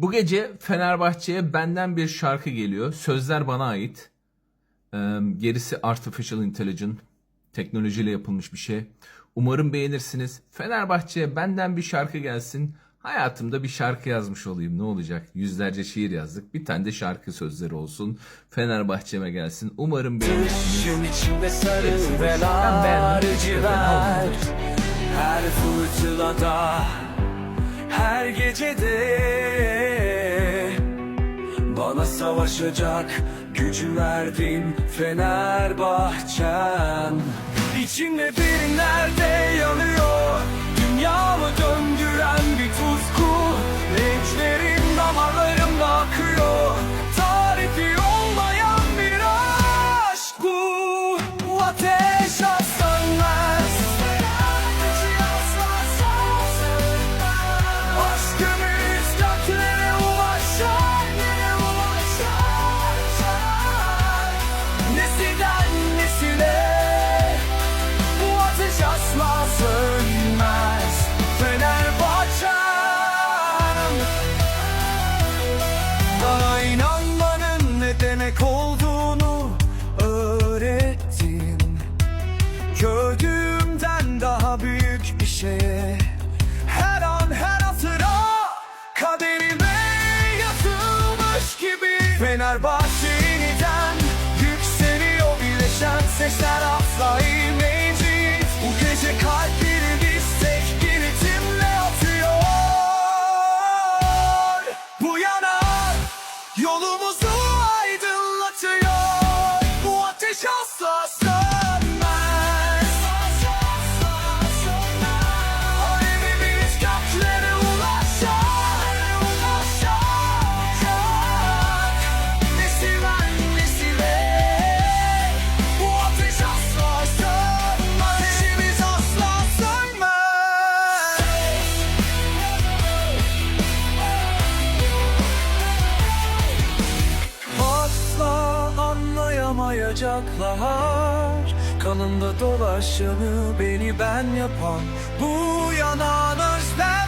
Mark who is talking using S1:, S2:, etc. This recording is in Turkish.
S1: Bu gece Fenerbahçe'ye benden bir şarkı geliyor. Sözler bana ait. Ee, gerisi artificial intelligence. Teknolojiyle yapılmış bir şey. Umarım beğenirsiniz. Fenerbahçe'ye benden bir şarkı gelsin. Hayatımda bir şarkı yazmış olayım. Ne olacak? Yüzlerce şiir yazdık. Bir tane de şarkı sözleri olsun. Fenerbahçe'me gelsin. Umarım beğenirsiniz.
S2: Her fırtınada Her gecede savaşacak gücü verdin Fenerbahçem. İçimde bir nerede yanıyor? Dünyamı döndüren büyük bir şeye Her an her hatıra kaderime yazılmış gibi. Fenerbahçe yeniden yükseliyor birleşen sesler asla inmeyecek Bu gece kalpleri istek bir ritimle atıyor. Bu yana yolumuzu anlayamayacaklar Kanımda dolaşanı beni ben yapan Bu yanan özlem